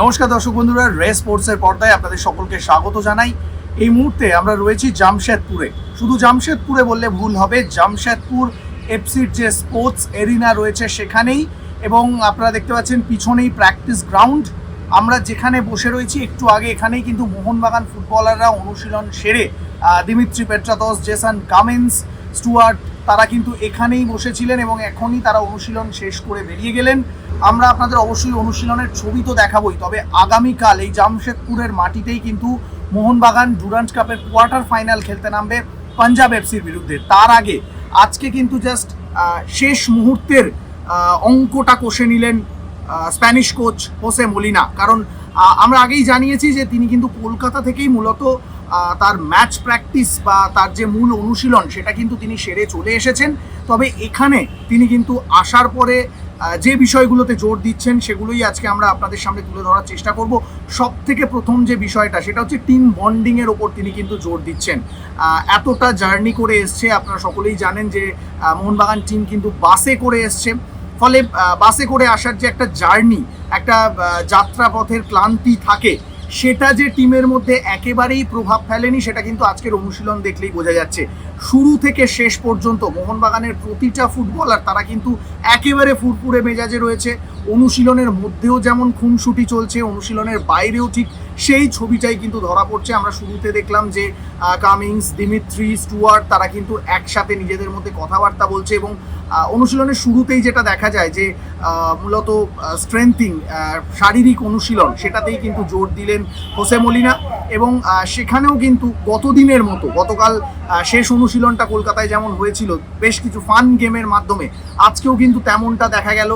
নমস্কার দর্শক বন্ধুরা, রে স্পোর্টসের পর্দায় আপনাদের সকলকে স্বাগত জানাই। এই মুহূর্তে আমরা রয়েছি জামশেদপুরে। শুধু জামশেদপুরে বললে ভুল হবে, জামশেদপুর এফসির যে স্পোর্টস এরিনা রয়েছে সেখানেই এবং আপনারা দেখতে পাচ্ছেন পিছনেই প্র্যাকটিস গ্রাউন্ড। আমরা যেখানে বসে রয়েছি, একটু আগে এখানেই কিন্তু মোহনবাগান ফুটবলাররা অনুশীলন সেরে Dimitri Petratos Jason Cummins, Stuart তারা কিন্তু এখানেই বসেছিলেন এবং এখনই তারা অনুশীলন শেষ করে বেরিয়ে গেলেন। আমরা আপনাদের অবশ্যই অনুশীলনের ছবি তো দেখাবই, তবে আগামীকাল এই জামশেদপুরের মাটিতেই কিন্তু মোহনবাগান ডুরান্ট কাপের কোয়ার্টার ফাইনাল খেলতে নামবে পাঞ্জাব এফসির বিরুদ্ধে। তার আগে, আজকে কিন্তু জাস্ট শেষ মুহূর্তের অঙ্কটা কষে নিলেন স্প্যানিশ কোচ হোসে মলিনা। কারণ আমরা আগেই জানিয়েছি যে তিনি কিন্তু কলকাতা থেকেই মূলত তার ম্যাচ প্র্যাকটিস বা তার যে মূল অনুশীলন, সেটা কিন্তু তিনি সেরে চলে এসেছেন। তবে এখানে তিনি কিন্তু আসার পরে যে বিষয়গুলোতে জোর দিচ্ছেন, সেগুলোই আজকে আমরা আপনাদের সামনে তুলে ধরার চেষ্টা করব। সব থেকে প্রথম যে বিষয়টা, সেটা হচ্ছে টিম বন্ডিংয়ের ওপর তিনি কিন্তু জোর দিচ্ছেন। এতটা জার্নি করে এসছে, আপনারা সকলেই জানেন যে মোহনবাগান টিম কিন্তু বাসে করে এসছে। ফলে বাসে করে আসার যে একটা জার্নি একটা যাত্রাপথের ক্লান্তি থাকে সেটা যে টিমের মধ্যে একেবারেই প্রভাব ফেলেনি, সেটা কিন্তু আজকের অনুশীলন দেখলেই বোঝা যাচ্ছে। শুরু থেকে শেষ পর্যন্ত মোহনবাগানের প্রতিটা ফুটবলার, তারা কিন্তু একেবারে ফুরফুরে মেজাজে রয়েছে। অনুশীলনের মধ্যেও যেমন খুনসুটি চলছে, অনুশীলনের বাইরেও ঠিক সেই ছবিটাই কিন্তু ধরা পড়ছে। আমরা শুরুতে দেখলাম যে কামিংস দিমিত্রি স্টুয়ার্ট তারা কিন্তু একসাথে নিজেদের মধ্যে কথাবার্তা বলছে এবং অনুশীলনের শুরুতেই যেটা দেখা যায় যে মূলত স্ট্রেংথিং শারীরিক অনুশীলন, সেটাতেই কিন্তু জোর দিলেন হোসে মলিনা এবং সেখানেও কিন্তু গতদিনের মতো, গতকাল শেষ অনুশীলনটা কলকাতায় যেমন হয়েছিল, বেশ কিছু ফান গেমের মাধ্যমে, আজকেও কিন্তু তেমনটা দেখা গেল।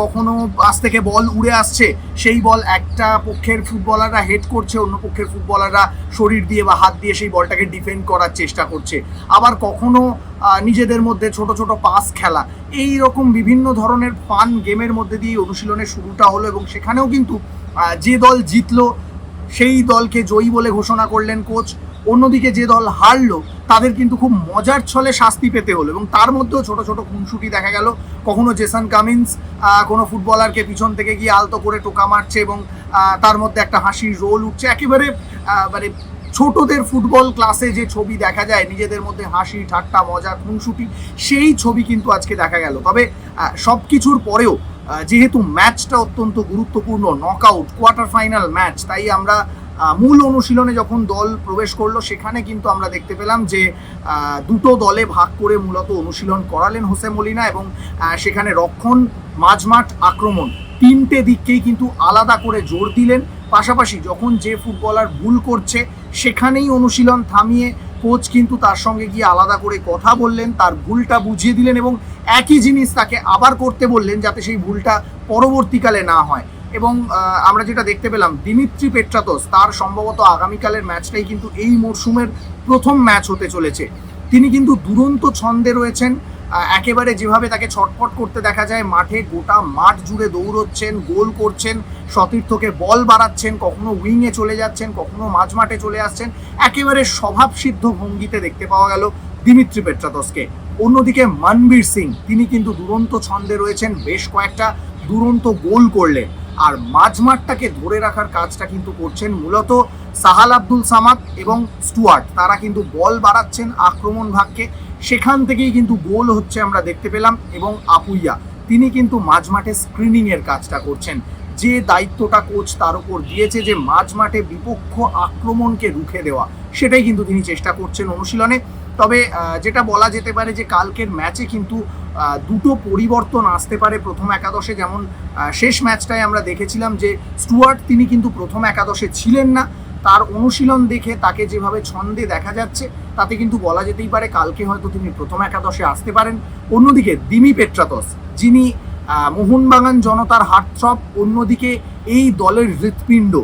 কখনো পাশ থেকে বল উড়ে আসছে, সেই বল একটা পক্ষের ফুটবলাররা হেড করছে, অন্য পক্ষের ফুটবলাররা শরীর দিয়ে বা হাত দিয়ে সেই বলটাকে ডিফেন্ড করার চেষ্টা করছে। আবার কখনো নিজেদের মধ্যে ছোট ছোট পাস খেলা। এই রকম বিভিন্ন ধরনের ফান গেমের মধ্যে দিয়ে অনুশীলনের শুরুটা হলো এবং সেখানেও কিন্তু যে দল জিতলো, সেই দলকে জয়ী বলে ঘোষণা করলেন কোচ অন্যদিকে যে দল হারলো, তাদের কিন্তু খুব মজার ছলে শাস্তি পেতে হলো এবং তার মধ্যেও ছোট ছোট খুনসুটি দেখা গেল। কখনো জেসান কামিন্স কোনো ফুটবলারকে পিছন থেকে গিয়ে আলতো করে টোকা মারছে এবং তার মধ্যে একটা হাসির রোল উঠছে। একেবারে মানে ছোটদের ফুটবল ক্লাসে যে ছবি দেখা যায়, নিজেদের মধ্যে হাসি, ঠাট্টা, মজা, খুনসুটি, সেই ছবি কিন্তু আজকে দেখা গেল। তবে সব কিছুর পরেও যেহেতু ম্যাচটা অত্যন্ত গুরুত্বপূর্ণ, নকআউট, কোয়ার্টার ফাইনাল ম্যাচ, তাই আমরা মূল অনুশীলনে যখন দল প্রবেশ করল, সেখানে কিন্তু আমরা দেখতে পেলাম যে দুটো দলে ভাগ করে মূলত অনুশীলন করালেন হোসে মলিনা এবং সেখানে রক্ষণ, মাঝমাঠ আক্রমণ তিনটে দিককেই কিন্তু আলাদা করে জোর দিলেন। পাশাপাশি যখন যে ফুটবলার ভুল করছে, সেখানেই অনুশীলন থামিয়ে কোচ কিন্তু তার সঙ্গে গিয়ে আলাদা করে কথা বললেন, তার ভুলটা বুঝিয়ে দিলেন এবং একই জিনিস তাকে আবার করতে বললেন যাতে সেই ভুলটা পরবর্তীকালে না হয়। এবং আমরা যেটা দেখতে পেলাম, দিমিত্রি পেট্রাতোস তার সম্ভবত আগামীকালের ম্যাচটাই কিন্তু এই মরশুমের প্রথম ম্যাচ হতে চলেছে। তিনি কিন্তু দুরন্ত ছন্দে রয়েছেন একেবারে যেভাবে তাকে ছটফট করতে দেখা যায়, মাঠে গোটা মাঠ জুড়ে দৌড়চ্ছেন, গোল করছেন, সতীর্থকে বল বাড়াচ্ছেন, কখনো উইংয়ে চলে যাচ্ছেন, কখনো মাঝ মাঠে চলে আসছেন, একেবারে স্বভাবসিদ্ধ ভঙ্গিতে দেখতে পাওয়া গেল দিমিত্রি পেট্রাতসকে অন্যদিকে মনবীর সিং, তিনি কিন্তু দুরন্ত ছন্দে রয়েছেন, বেশ কয়েকটা দুরন্ত গোল করলেন। আর মাঝমাঠটাকে ধরে রাখার কাজটা কিন্তু করছেন মূলত সাহাল আব্দুল সামাদ এবং স্টুয়ার্ট। তারা কিন্তু বল বাড়াচ্ছেন আক্রমণ ভাগকে। সেখান থেকেই কিন্তু গোল হচ্ছে আমরা দেখতে পেলাম এবং আপুইয়া, তিনি কিন্তু মাঝমাঠে স্ক্রিনিংয়ের কাজটা করছেন। যে দায়িত্বটা কোচ তার উপর দিয়েছে যে মাঝমাঠে বিপক্ষ আক্রমণকে রুখে দেওয়া, সেটাই কিন্তু তিনি চেষ্টা করছেন অনুশীলনে। তবে যেটা বলা যেতে পারে যে কালকের ম্যাচে কিন্তু দুটো পরিবর্তন আসতে পারে প্রথম একাদশে। যেমন শেষ ম্যাচটায় আমরা দেখেছিলাম যে স্টুয়ার্ট তিনি কিন্তু প্রথম একাদশে ছিলেন না। তার অনুশীলন দেখে তাকে যেভাবে ছন্দে দেখা যাচ্ছে, তাতে কিন্তু বলা যেতেই পারে কালকে হয়তো তিনি প্রথম একাদশে আসতে পারেন। অন্যদিকে দিমি পেট্রাতস, যিনি মোহনবাগান জনতার হার্টথ্রব, অন্যদিকে এই দলের হৃৎপিণ্ড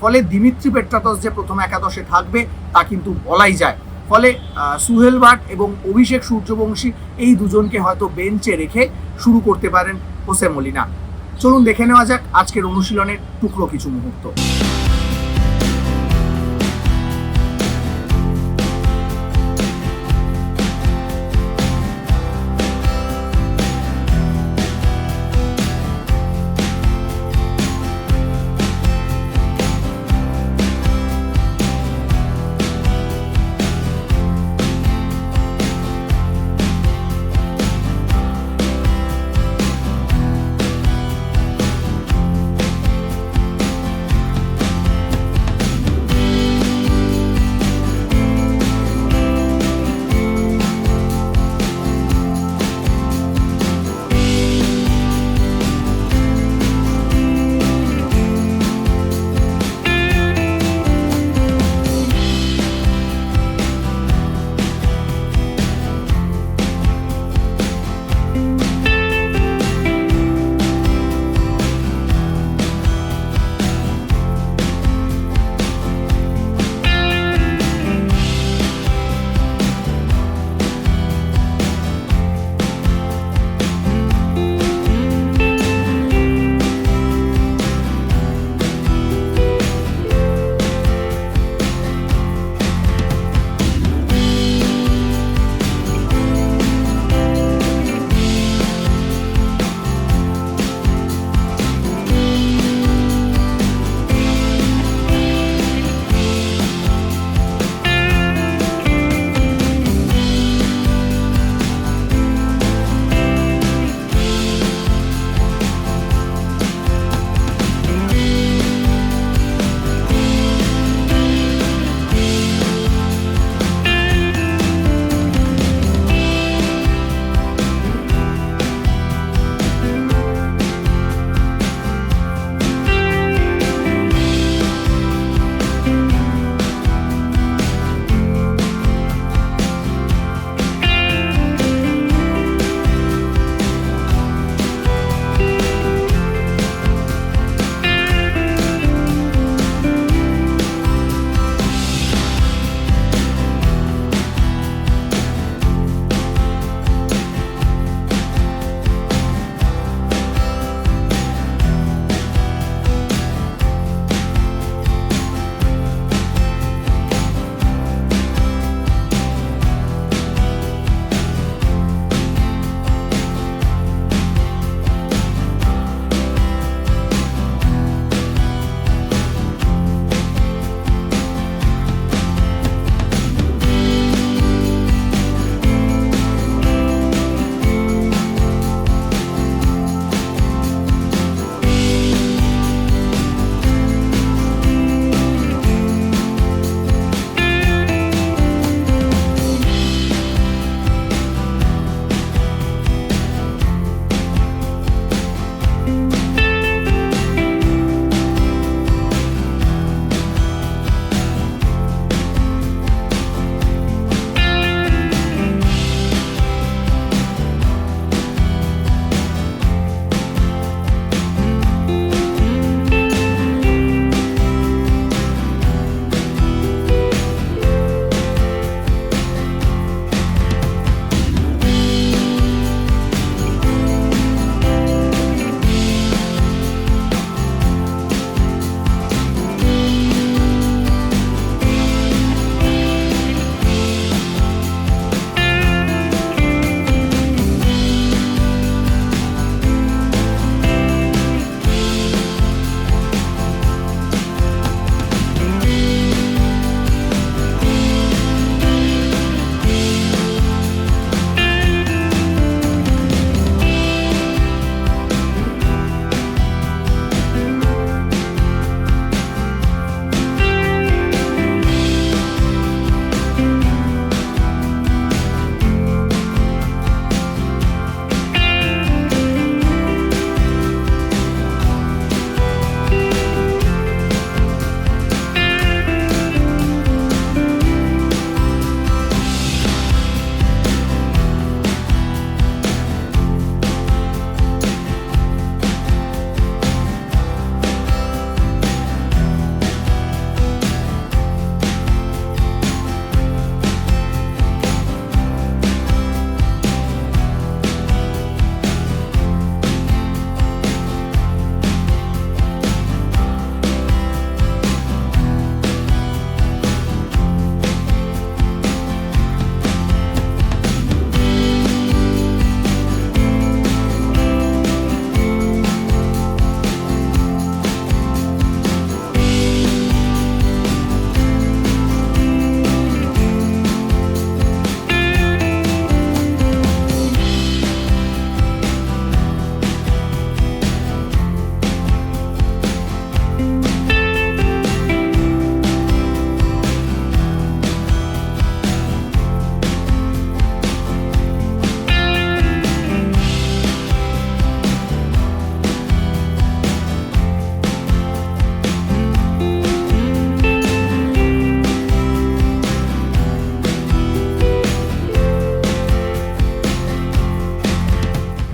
ফলে দিমিত্রি পেট্রাতস যে প্রথম একাদশে থাকবে, তা কিন্তু বলাই যায়। ফলে সুহেল ভাট এবং অভিষেক সূর্যবংশী এই দুজনকে হয়তো বেঞ্চে রেখে শুরু করতে পারেন হোসে মলিনা। চলুন দেখে নেওয়া যাক আজকের অনুশীলনের টুকরো কিছু মুহূর্ত।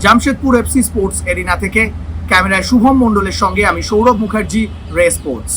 জামশেদপুর এফসি স্পোর্টস এরিনা থেকে। ক্যামেরায় শুভম মণ্ডলের সঙ্গে আমি সৌরভ মুখার্জি রে স্পোর্টস।